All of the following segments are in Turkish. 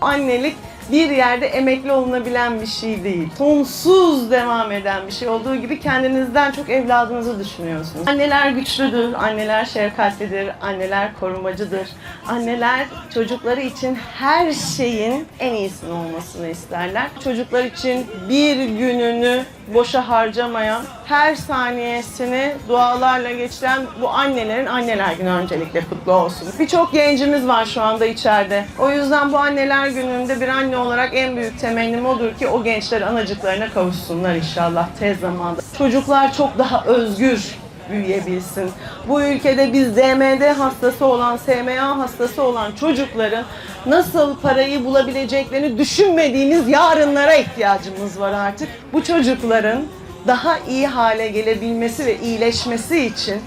Annelik bir yerde emekli olunabilen bir şey değil. Sonsuz devam eden bir şey olduğu gibi kendinizden çok evladınızı düşünüyorsunuz. Anneler güçlüdür, anneler şefkatlidir, anneler korumacıdır. Anneler çocukları için her şeyin en iyisinin olmasını isterler. Çocuklar için bir gününü boşa harcamayan, her saniyesini dualarla geçiren bu annelerin anneler günü öncelikle kutlu olsun. Birçok gencimiz var şu anda içeride. O yüzden bu anneler gününde bir anne olarak en büyük temennim odur ki o gençler anacıklarına kavuşsunlar inşallah tez zamanda. Çocuklar çok daha özgür büyüyebilsin. Bu ülkede biz DMD hastası olan, SMA hastası olan çocukların nasıl parayı bulabileceklerini düşünmediğimiz yarınlara ihtiyacımız var artık. Bu çocukların daha iyi hale gelebilmesi ve iyileşmesi için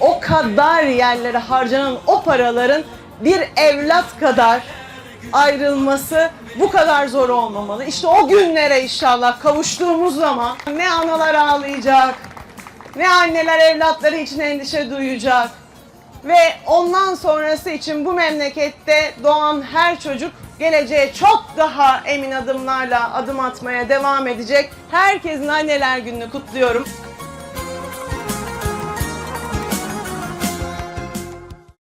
o kadar yerlere harcanan o paraların bir evlat kadar ayrılması bu kadar zor olmamalı. İşte o günlere inşallah kavuştuğumuz zaman ne analar ağlayacak, ne anneler evlatları için endişe duyacak. Ve ondan sonrası için bu memlekette doğan her çocuk geleceğe çok daha emin adımlarla adım atmaya devam edecek. Herkesin anneler gününü kutluyorum.